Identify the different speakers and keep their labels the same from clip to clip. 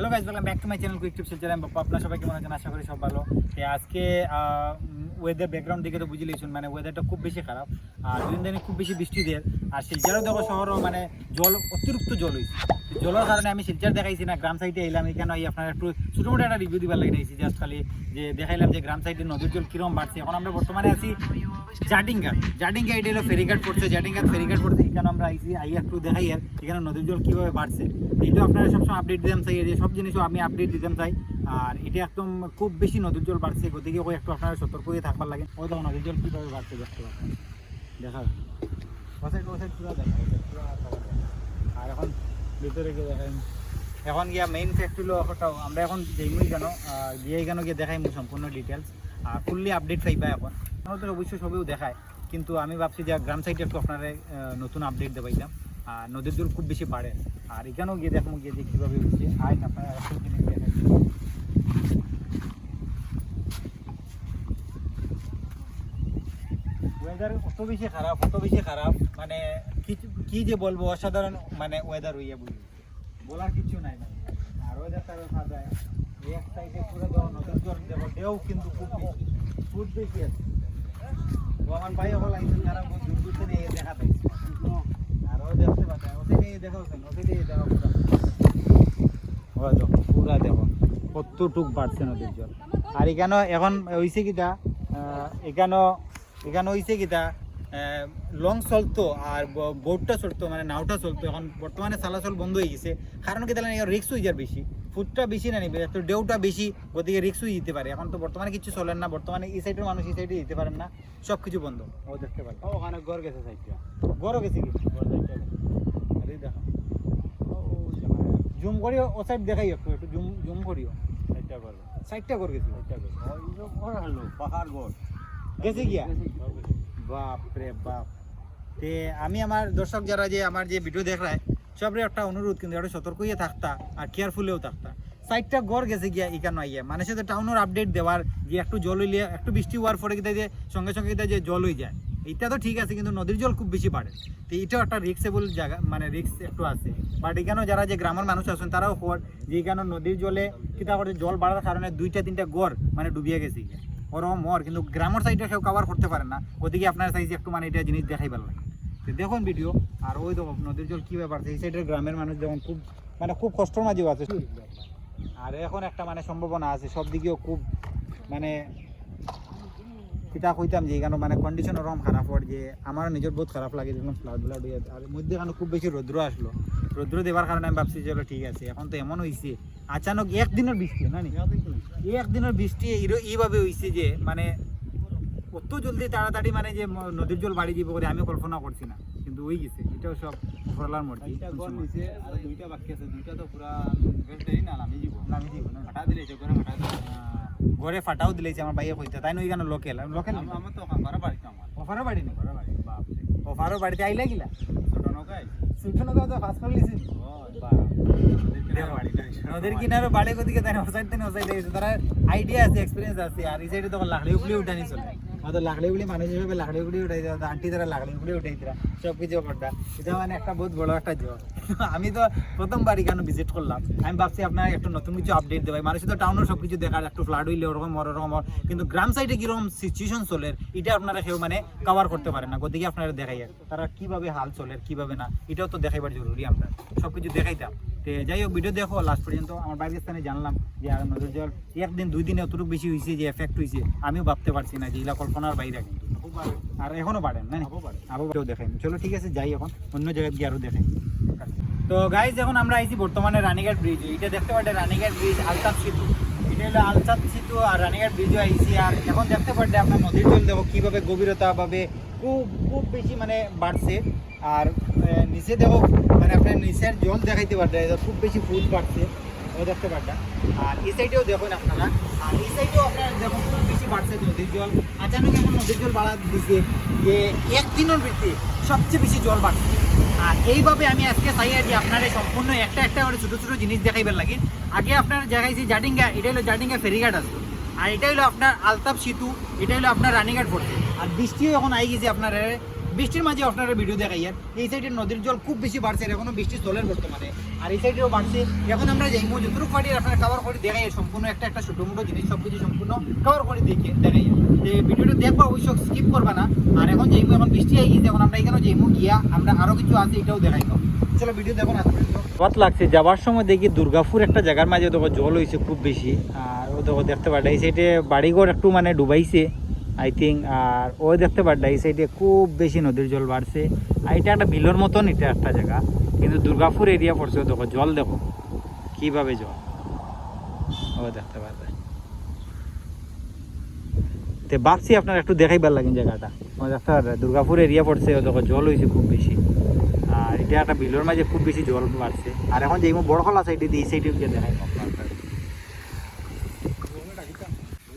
Speaker 1: Hello guys welcome back to my channel quick tips channel Bappa আপনার সবাই কেমন আছেন? আশা করি সব ভালো। তো আজকে ওয়েদার ব্যাকগ্রাউন্ড দিকে তো বুঝলেইছেন মানে ওয়েদারটা খুব বেশি খারাপ। আর দুদিন দিনে খুব বেশি বৃষ্টি দেয় আর শিলচরও দেখো শহরও মানে জল, অতিরিক্ত জল হয়েছে। জলের কারণে আমি শিলচর দেখাইছি না, গ্রাম সাইডে এলাম, এখানে এই আপনার একটু ছোটো মোটো একটা রিভিউ দিবার লাগে জাস্ট খালি যে দেখাইলাম যে গ্রাম সাইডে নদীর জল কিরম বাড়ছে। এখন আমরা বর্তমানে আছি জাডিঙ্গা জাডিঙ্গা এটা হলো ফেরিঘাট পড়ছে জাডিঙ্গা ফেরিঘাট পড়ছে, এখানে আমরা আইছি আই একটু দেখাই আর এখানে নদীর জল কীভাবে বাড়ছে। এইটা আপনারা সবসময় আপডেট দিতাম চাই যে সব জিনিসও আমি আপডেট দিতাম চাই। আর এটা একদম খুব বেশি নদীর জল বাড়ছে, গতিকে ওই একটু আপনারা সতর্ক হয়ে থাকবার লাগে। ওই দেখো নদীর জল কীভাবে বাড়ছে দেখতে পাচ্ছেন। দেখা। আর এখন ভিতরে গিয়ে দেখাই। এখন গিয়া মেইন ফ্যাক্ট হলো আমরা এখন যাইমই কেন গিয়ে কেন গিয়ে দেখাই, সম্পূর্ণ ডিটেলস আর ফুললি আপডেট পাইবা এখন। আমাদের অবশ্যই সবেও দেখায়, কিন্তু আমি ভাবছি যে গ্রাম সাইডে একটু আপনারা নতুন আপডেট দেবাইলাম আর নদীর জল খুব বেশি বাড়ে। আর এখানেও গিয়ে দেখব গিয়ে যে কীভাবে হচ্ছে। আয় আপনারা ওয়েদার বেশি খারাপ বেশি খারাপ। মানে কি- যে বলব, অসাধারণ মানে ওয়েদার বলার নাই আর ওয়েদারটা সাদা এক সাইডে নদীর কিন্তু খুব বেশি আছে। দেখা দেখো কতটুক বাড়ছে নদীর জল আর এখানে এখন হইছে কিটা আহ, এখানে হইছে কিটা লং চলতো আর বোটটা চলতো মানে নাওটা চলতো। এখন বর্তমানে চলাচল বন্ধ হয়ে গেছে। কারণ কি তাহলে রিক্স হয়ে যার বেশি। ফুটটা বেশি না নিবে তো ডেউটা বেশি গতিকে রিক্স দিতে পারে। এখন তো বর্তমানে কিছু চলেন না বর্তমানে এই সাইডের মানুষ এই সাইডে দিতে পারেন না সব কিছু বন্ধ। ও দেখতে পারেন
Speaker 2: ওখানে গড় গেছে সাইডটা
Speaker 1: গরম গেছে কি?
Speaker 2: গড়
Speaker 1: দেখো। জুম করিও ও সাইড দেখাই একটু একটু জুম জুম করিও।
Speaker 2: সাইডটা গড়
Speaker 1: সাইডটা করে গেছিল
Speaker 2: সাইডটা গড় গড় হলো পাহাড় গড়।
Speaker 1: গেছে গিয়া বাপ রে বাপ। তে আমি আমার দর্শক যারা যে আমার যে ভিডিও দেখায় সবরে একটা অনুরোধ কিন্তু, একটু সতর্ক হয়ে থাকতা আর কেয়ারফুলেও থাকতা। সাইডটা গড় গেছে গিয়া ইকানো আইয়া। মানে সাথে টাউনের আপডেট দেওয়ার যে একটু জল হইলে, একটু বৃষ্টি হওয়ার পরে কিন্তু যে সঙ্গে সঙ্গে কিতা যে জল হয়ে যায়। এটা তো ঠিক আছে, কিন্তু নদীর জল খুব বেশি বাড়ে। তো এটাও একটা রিক্সেবল জায়গা মানে রিক্স একটু আছে। বাট এখানেও যারা যে গ্রামের মানুষ আছেন, তারাও খবর, যে এখানে নদীর জলে কিতা করে জল বাড়ার কারণে দুইটা তিনটা গড় মানে ডুবিয়ে গেছে গিয়া। ওরকম মর, কিন্তু গ্রামের সাইডে কেউ কভার করতে পারে না। ওদিকে আপনার সাইজে একটু মানে এটা জিনিস দেখাই ভালো লাগে। দেখুন ভিডিও আর ওই দেখো নদীর জল কী ব্যাপার? এই সাইডের গ্রামের মানুষ যেমন খুব মানে খুব কষ্টর মাঝেও আছে আর এখন একটা মানে সম্ভাবনা আছে সব দিকেও খুব মানে কিতা কইতাম যে এখানে মানে কন্ডিশন ওরকম খারাপ হওয়ার যে আমার নিজের বহুত খারাপ লাগে যখন ফ্লাড ফ্লাড হয়ে আর মধ্যে এখানে খুব বেশি রৌদ্র আসলো। রৌদ্র দেওয়ার কারণে আমি ভাবছি চলো ঠিক আছে এখন তো এমন হয়েছে আচানক একদিনের বৃষ্টি না নি? একদিনের বৃষ্টি এইভাবে হয়েছে যে মানে কত জলদি তাড়াতাড়ি মানে যে নদীর জল বাড়ি দিব করে আমি কল্পনা করছি না। কিন্তু ওই গেছে এটাও সব ফরলার মর্জি
Speaker 2: সাইডটা আর দুইটা বাকি আছে দুইটা তো পুরা বেশ না নামি যাব
Speaker 1: নামি দিব না।
Speaker 2: ফাটা দিলে যে করে ফাটা
Speaker 1: ঘরে ফাটাও দিলেছে আমার ভাইয়া কইতে তাই নই কেন লোকেল লোকেল
Speaker 2: আম- আমার তো বারা বাড়িতে আমার।
Speaker 1: অফারও বাড়ি নেই?
Speaker 2: বাড়ি বাপ রে
Speaker 1: অফারও বাড়িতে আইলা গিলা
Speaker 2: ছোট নৌকায়?
Speaker 1: সুইটন তো ফাঁস করে লিছি
Speaker 2: বাপ। নদীর কিনারে
Speaker 1: নদীর কিনারে বাড়ি কোদিকে তাই তারা আইডিয়া আছে এক্সপিরিয়েন্স আছে আর এই সাইডে তখন লাকড়ি উগলি উঠানি চলে। আমাদের লাকড়ি উগলি মানুষ হিসেবে লাকড়ি উগলি উঠাই দেওয়া আন্টি তারা লাকড়ি উগলি উঠাই দিরা সব কিছু করটা এটা মানে একটা বহুত বড় একটা জব আমি তো প্রথমবার এখানে ভিজিট করলাম আমি ভাবছি আপনার একটু নতুন কিছু আপডেট দেবে মানুষ তো টাউনের সব কিছু দেখার একটু ফ্লাড হইলে ওরকম ওরকম ওর। কিন্তু গ্রাম সাইডে কীরকম সিচুয়েশন চলে এটা আপনারা কেউ মানে কভার করতে পারেন না গতিকে আপনারা দেখাই তারা কীভাবে হাল চলে কীভাবে না এটাও তো দেখাইবার জরুরি আপনার সব কিছু দেখাইতাম তো যাই হোক ভিডিও দেখো লাস্ট পর্যন্ত আমার বাইরের স্থানে জানলাম যে আর নদীর জল একদিন দুই দিনে অতটুকু বেশি হয়েছে যে এফেক্ট হয়েছে। আমিও ভাবতে পারছি না যে এগুলা কল্পনার বাইরে কিন্তু। আর এখনও বাড়েন না
Speaker 2: আবো বাড়ে।
Speaker 1: আবু কেউ দেখাই চলো ঠিক আছে যাই এখন। অন্য জায়গায় গিয়ে আরও দেখেন। তো গাইজ এখন আমরা আইছি বর্তমানে রানীঘাট ব্রিজ এটা দেখতে পাচ্ছেন রানীঘাট ব্রিজ আলতাপ সেতু। এটা হলো আলতাপ সেতু আর রানীঘাট ব্রিজও আইছি। আর এখন দেখতে পাচ্ছেন আপনার নদীর জল দেখো কীভাবে গভীরতা ভাবে খুব খুব বেশি মানে বাড়ছে। আর নিচে দেখো মানে আপনার নিচের জল দেখাইতে পারবেন খুব বেশি ফুল বাড়ছে ও দেখতে পারবেন আর এই সাইডেও দেখুন আপনারা, আর এই সাইডেও আপনার দেখুন খুব বেশি বাড়ছে নদীর জল। আচানক এখন নদীর জল বাড়া দিছে যে একদিনের ভিত্তি সবচেয়ে বেশি জল বাড়ছে। আর এইভাবে আমি আজকে চাই যে আপনারা সম্পূর্ণ একটা একটা করে ছোটো ছোটো জিনিস দেখাইবার লাগে। আগে আপনার দেখাইছি জাডিঙ্গা, এটা হলো জাডিঙ্গা ফেরিঘাট আসতো আর এটা হলো আপনার আলতাপ সেতু, এটা হলো আপনার রানীঘাট পড়ছে আর বৃষ্টিও এখন আই গেছে আপনার। বৃষ্টির মাঝে আপনারা ভিডিও দেখাই আর। এই সাইডে নদীর জল খুব বেশি বাড়ছে এখনও বৃষ্টি চলের বর্তমানে। আর এই সাইডেও বাড়ছে। এখন আমরা যাইমু যতটুকু পারি আপনারা কভার করে দেখাই সম্পূর্ণ একটা একটা ছোটো মোটো জিনিস সব কিছু সম্পূর্ণ কভার করে দেখে দেখাই যে ভিডিওটা দেখবা, অবশ্য স্কিপ করবা না। আর এখন যাইমু এখন বৃষ্টি আই গেছে, এখন আমরা এখানে যাইমু গিয়া আমরা আরও কিছু আছে, এটাও দেখাই চলো ভিডিও দেখো না। কত লাগছে, যাবার সময় দেখি দুর্গাপুর একটা জায়গার মাঝে দেখো জল হয়েছে খুব বেশি। আর ও দেখো দেখতে পারটা এই সাইডে বাড়িঘর একটু মানে ডুবাইছে। আই থিঙ্ক আর ও দেখতে পারটা এই সাইডে খুব বেশি নদীর জল বাড়ছে। আর এটা একটা বিলের মতন, এটা একটা জায়গা। কিন্তু দুর্গাপুর এরিয়া পড়ছে দেখো, জল দেখো, কীভাবে জল। ও দেখতে পারবে তে ভাবছি আপনার একটু দেখাইবার লাগেন জায়গাটা। ও দেখতে পারবে দুর্গাপুর এরিয়া পড়ছে ও দেখো, জল হয়েছে খুব বেশি। আর এটা একটা বিলের মাঝে খুব বেশি জল বাড়ছে। আর এখন যেই বড়খলা সাইডে দিয়ে এই সাইডে দেখাই।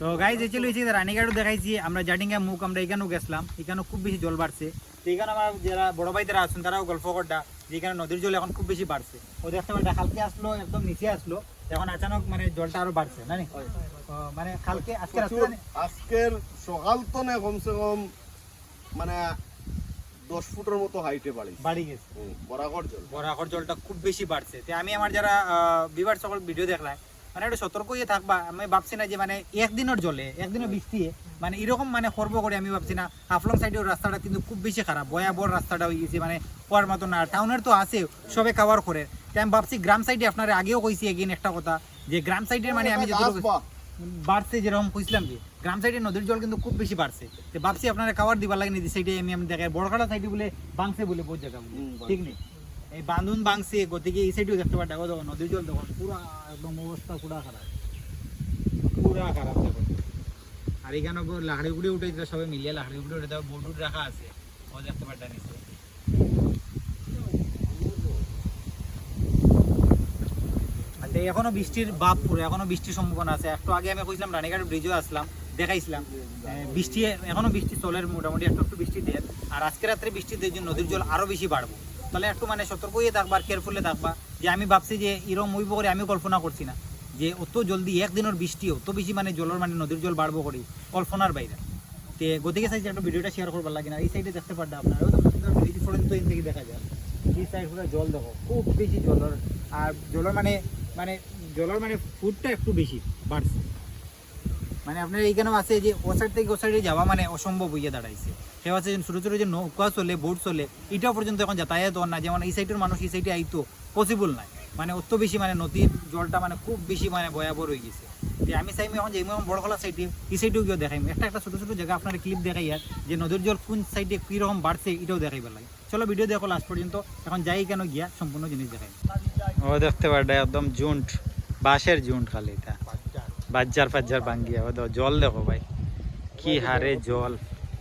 Speaker 1: তো গাই যে চলে এসেছি রানীঘাটও দেখাইছি। আমরা জাডিঙ্গা মুখ আমরা এখানেও গেছিলাম। এখানেও খুব বেশি জল বাড়ছে। তো এখানে আমার যারা বড় ভাই যারা আছেন তারাও গল্প করটা যে এখানে নদীর জল এখন খুব বেশি বাড়ছে। ও দেখতে পারে কালকে আসলো একদম নিচে আসলো। এখন আচানক মানে জলটা আরও বাড়ছে না? মানে কালকে আজকে
Speaker 3: আজকের সকাল তো না কমসে কম মানে দশ ফুটের মতো হাইটে বাড়ি
Speaker 1: বাড়ি গেছে।
Speaker 3: বরাগর জল।
Speaker 1: বরাকর জলটা খুব বেশি বাড়ছে। তো আমি আমার যারা বিবার সকল ভিডিও দেখলাম মানে একটু সতর্ক হয়ে থাকবা। আমি ভাবছি না যে মানে একদিনের জলে একদিনের বৃষ্টি মানে এরকম মানে খর্ব করে আমি ভাবছি না হাফলং সাইডের রাস্তাটা কিন্তু খুব বেশি খারাপ ভয়াবহ রাস্তাটা হয়ে গেছে মানে হওয়ার মতো না। টাউনের তো আছে সবে কাভার করে। তাই আমি ভাবছি গ্রাম সাইডে আপনারা আগেও কইছি এগিন একটা কথা যে গ্রাম সাইডের মানে আমি যতটুকু বাড়ছে যেরকম কইছিলাম যে গ্রাম সাইডে নদীর জল কিন্তু খুব বেশি বাড়ছে। তো ভাবছি আপনারা খাবার দিবার লাগে নিদি সাইডে আমি আমি দেখাই বড়খাটা সাইডে বলে বাংছে বলে বহুত জায়গা ঠিক নেই? এই বান্ধুন বাংছে গতিকে এই সাইডেও দেখতে পারে দেখো নদীর জল, দেখো, পুরা একদম অবস্থা পুরা খারাপ। পুরা খারাপ, দেখো। আর এখানে লাকড়ি গুড়ি উঠে সবাই মিলিয়ে লাকড়ি গুড়ি উঠে দেখো বোট রাখা আছে। ও দেখতে পারটা নিচে। এখনও বৃষ্টির বাপ পুরো, এখনও বৃষ্টির সম্ভাবনা আছে। একটু আগে আমি কইছিলাম রানীঘাট ব্রিজও আসলাম, দেখাইছিলাম। বৃষ্টি, এখনও বৃষ্টি চলের, মোটামুটি একটু একটু বৃষ্টি দেয় আর আজকে রাত্রে বৃষ্টি দিয়ে জন্য নদীর জল আরও বেশি বাড়বো। তাহলে একটু মানে সতর্ক হয়ে থাকবা আর কেয়ারফুলে থাকবা। যে আমি ভাবছি যে এরকম মুইব করে আমি কল্পনা করছি না। যে অত জলদি একদিনের বৃষ্টি, অত বেশি মানে জলের মানে নদীর জল বাড়বো করি কল্পনার বাইরে। তে গতিকে সাইজ একটা ভিডিওটা শেয়ার করবার লাগে না। এই সাইডে দেখতে পারবে আপনারা। পর্যন্ত থেকে দেখা যায়। এই সাইড পুরো জল দেখো, খুব বেশি জলের। আর জলের মানে মানে জলের মানে ফুটটা একটু বেশি, বাড়ছে। মানে আপনার এইখানেও আছে যে ও সাইড থেকে ও সাইডে যাওয়া মানে অসম্ভব হইয়া দাঁড়াইছে। আছে যে ছোটো ছোটো যে নৌকা চলে বোট চলে এটাও পর্যন্ত এখন যাতায়াত হন না যেমন এই সাইডের মানুষ এই সাইডে আইতো পসিবল নাই। মানে অত বেশি মানে নদীর জলটা মানে খুব বেশি মানে ভয়াবহ হয়ে গেছে। তো আমি চাইমি এখন যাইমু এখন বড়খলা সাইডে এই সাইডেও গিয়ে দেখাইম। একটা একটা ছোটো ছোটো জায়গা আপনার ক্লিপ দেখাই আর যে নদীর জল কোন সাইডে কীরকম বাড়ছে এটাও দেখাইবার লাগে। চলো ভিডিও দেখো লাস্ট পর্যন্ত। এখন যাই কেন গিয়া সম্পূর্ণ জিনিস দেখাই। ও দেখতে পারটা একদম জুন্ট বাঁশের জুন্ট খালি এটা। বাজ্জার ফাজ্জার ভাঙ্গিয়া জল দেখো ভাই। কি হারে জল।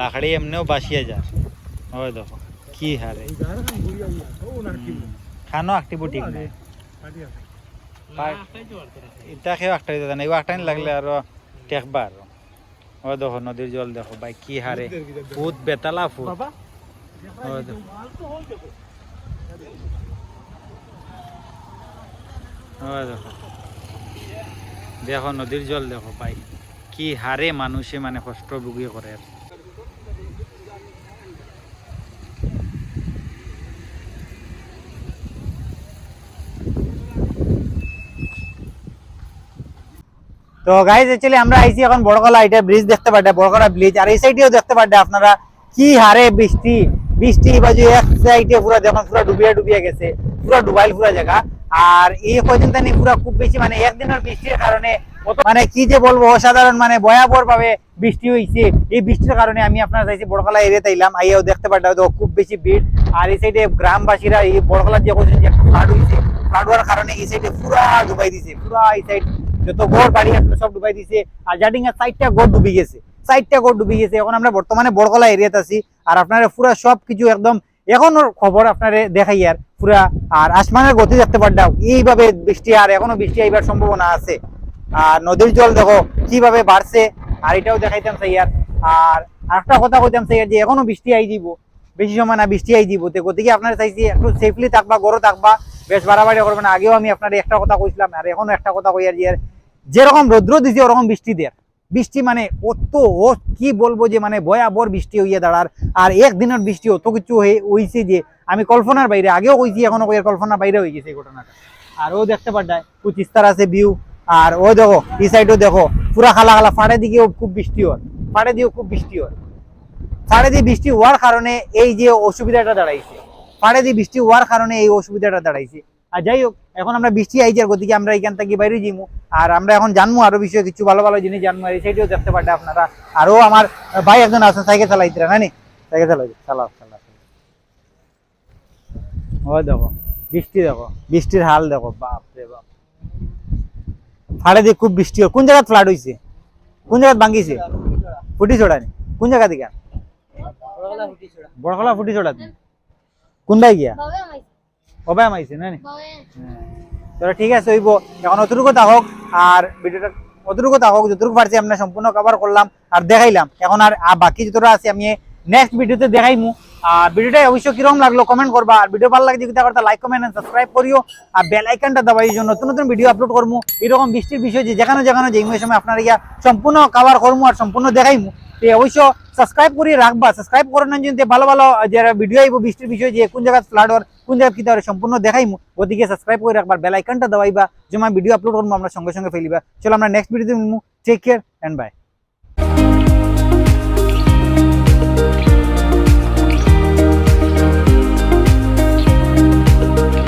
Speaker 1: লাকড়ি এমনিও বাসিয়ে যায়। ও দেখো কি হারে খানো আঁকটিব ঠিক নাই ইটা খেয়েও একটা দিতে না এবার একটা লাগলে আরও টেকবা আরও। ও দেখো নদীর জল দেখো ভাই কি হারে। ফুট বেতালা ফুট ও দেখো। ও দেখো। দেখো নদীর জল দেখো ভাই কি হারে মানুষে মানে কষ্ট ভুগি করে আর। তো গাইজ অ্যাকচুয়ালি আমরা আইছি এখন বড়কলা এটা ব্রিজ দেখতে পারবে বড়কলা ব্রিজ আর এই সাইডেও দেখতে পারবে আপনারা কি হারে বৃষ্টি বৃষ্টি বাজু এক সাইডে পুরো দেখুন, পুরো ডুবিয়ে ডুবিয়া গেছে, পুরো ডুবাইল পুরো জায়গা। আর এই পর্যন্ত নি পুরো খুব বেশি মানে একদিনের বৃষ্টির কারণে মানে কি যে বলব, অসাধারণ মানে ভয়াবহ ভাবে বৃষ্টি হয়েছে এই বৃষ্টির কারণে আমি আপনার চাইছি বড়কলা এরিয়াতে এলাম আইয়াও দেখতে পারতাম তো খুব বেশি ভিড়। আর এই সাইডে গ্রামবাসীরা এই বড়কলার যে বলছেন যে ফ্লাড হয়েছে ফ্লাড হওয়ার কারণে এই সাইডে পুরা ডুবাই দিছে, পুরা এই সাইড যত ঘর বাড়ি আসলে সব ডুবাই দিছে। আর জাডিং এর সাইডটা গড় ডুবি গেছে। চারটা ঘর ডুবে গেছে। এখন আমরা বর্তমানে বড়কলা এরিয়াতে আছি। আর আপনারা পুরা সব কিছু একদম এখনও খবর আপনারা দেখাই আর। পুরা আর আসমানের গতি দেখতে পারতাম এইভাবে বৃষ্টি আর এখনও বৃষ্টি আইবার সম্ভাবনা আছে। আর নদীর জল দেখো কীভাবে বাড়ছে। আর এটাও দেখাইতাম সাইয়ার আর একটা কথা কইতাম সাইয়ার যে এখনও বৃষ্টি আই দিব। বেশি সময় না বৃষ্টি আই দিব। তো গতিকে আপনার চাইছি একটু সেফলি থাকবা গরো থাকবা, বেশ বাড়াবাড়ি করবেন। আগেও আমি আপনার একটা কথা কইছিলাম, আর এখনও একটা কথা কই আর যে যেরকম রৌদ্র দিছে, ওরকম বৃষ্টি দেয় বৃষ্টি মানে অত ও কি বলব যে মানে ভয়াবর বৃষ্টি হইয়া দাঁড়ার, আর একদিনের বৃষ্টি অত কিছু হয়ে হইছে যে আমি কল্পনার বাইরে, আগেও কইছি, এখনও কই কল্পনার বাইরে হয়ে গেছে এই ঘটনাটা। আর ও দেখতে পারটায় কুচিস্তার আছে ভিউ আর ও দেখো, এই সাইডও দেখো, পুরা খালা খালা, ফাড়ে দিকেও খুব বৃষ্টি হয়, ফাড়ে দিয়েও খুব বৃষ্টি হয়। ফাড়ে দিয়ে বৃষ্টি হওয়ার কারণে এই যে অসুবিধাটা দাঁড়াইছে। ফাড়ে দিয়ে বৃষ্টি হওয়ার কারণে এই অসুবিধাটা দাঁড়াইছে। আর যাই হোক এখন আমরা বৃষ্টি আইছে আর গতিকে আমরা এখান থেকে বাইরে যাইমু। আর আমরা এখন জানব আরও বিষয়ে কিছু ভালো ভালো জিনিস জানব আর সাইডেও দেখতে পারবে আপনারা আরও আমার ভাই একজন আছে সাইকেল চালাইতে না নি সাইকেল চালাইতে চালাও চালাও ও দেখো বৃষ্টি দেখো বৃষ্টির হাল দেখো বাপ রে বাপ। ফাড়ে দিয়ে খুব বৃষ্টি হয়। কোন জায়গায় ফ্লাড হয়েছে কোন জায়গায় ভাঙ্গিছে ফুটি ছড়ানি কোন জায়গা থেকে? বড়খলা ফুটি ছড়াতে কোনটাই গিয়া?
Speaker 4: বাবে আমাইছে।
Speaker 1: কবে আমাইছে না নি? তো ঠিক আছে হইব এখন অতটুকু হোক আর ভিডিওটা অতটুকু হোক যতটুকু পারছি আমরা সম্পূর্ণ কভার করলাম আর দেখাইলাম। এখন আর বাকি যতটা আছে আমি নেক্সট ভিডিওতে দেখাইমু। আর ভিডিওটা অবশ্য কীরকম লাগল কমেন্ট করবা আর ভিডিও ভালো লাগছে যদি করতে লাইক কমেন্ট সাবস্ক্রাইব করিও। আর বেল আইকনটা দাবাই জন্য নতুন নতুন ভিডিও আপলোড করব এরকম বৃষ্টির বিষয় যে যেখানে যেখানে যেই সময় আপনারা ইয়া সম্পূর্ণ কভার করব আর সম্পূর্ণ দেখাইমু। অবশ্য সাবস্ক্রাইব করে রাখবা। সাবস্ক্রাইব করে জন্য ভালো ভালো যারা ভিডিও আইব, বৃষ্টির বিষয় যে কোন জায়গায় ফ্লাড হওয়ার, কোন জায়গায় কী হওয়ার সম্পূর্ণ দেখাইমু, ওদিকে সাবস্ক্রাইব করে রাখবার বেল আইকনটা দাবাইবা যে আমার ভিডিও আপলোড করব, আমরা সঙ্গে সঙ্গে ফেলিবা। চলো আমরা নেক্সট ভিডিওতে টেক কেয়ার অ্যান্ড বাই